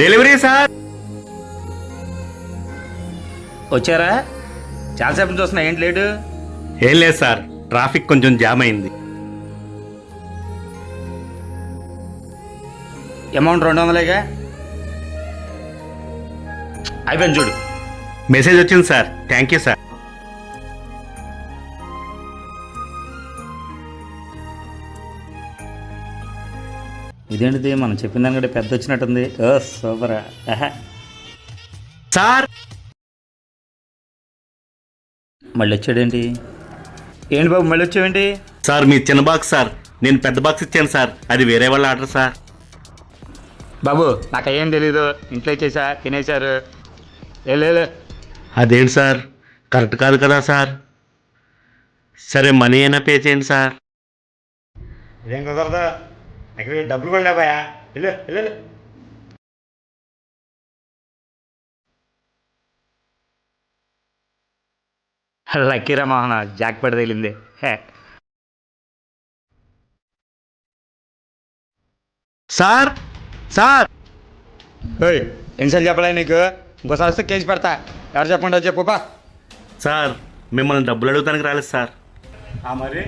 Delivery sir వచ్చారా? చాలాసేపు నుంచి చూస్తున్నా ఏంటి లేటు? ఏం లేదు సార్ ట్రాఫిక్ కొంచెం జామ్ అయింది. అమౌంట్ రెండు వందలేగా? అయిపోయింది చూడు. మెసేజ్ వచ్చింది సార్ థ్యాంక్ యూ సార్ ఇదేంటిది? మనం చెప్పిన దానికంటే పెద్ద వచ్చినట్టుంది ఓ సూపర్. ఆహా. సార్! మళ్ళీ వచ్చాడేంటి ఏంటి బాబు మళ్ళీ వచ్చావేంటి సార్ మీ చిన్న బాక్స్ సార్. నేను పెద్ద బాక్స్ ఇచ్చాను సార్. అది వేరే వాళ్ళ ఆర్డర్ సార్. బాబు నాకు ఏం తెలీదు. ఇంట్లో ఇచ్చేసా తినేశారు. లే, లే లే. అదేంటి సార్? కరెక్ట్ కాదు కదా సార్. సరే మనీ అయినా పే చేయండి సార్. ఇదేం కుదరదు? నాకు డబ్బులు కూడా లేవయా వెళ్ళు వెళ్ళు లక్కీరా మోహన జాక్ పడి తగిలింది. హే. Sir sir. ఓయ్ ఎన్నిసార్లు చెప్పలే నీకు? ఇంకోసారి వస్తే కేసు పెడతా. ఎవరు చెప్పండి చెప్పు పా. సార్ మిమ్మల్ని డబ్బులు అడుగుతానికి రాలేదు సార్. ఆ మరి?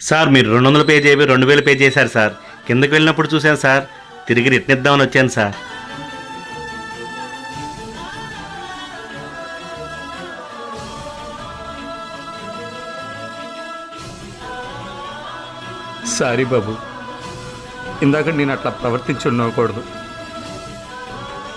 సార్ మీరు రెండు వందలు పే చేయబోయి రెండు వేలు పే చేశారు సార్. కిందకి వెళ్ళినప్పుడు చూశాను సార్. తిరిగి రిటర్నిద్దామని వచ్చాను సార్. సారీ బాబు. ఇందాక నేను అట్లా ప్రవర్తించి ఉండకూడదు.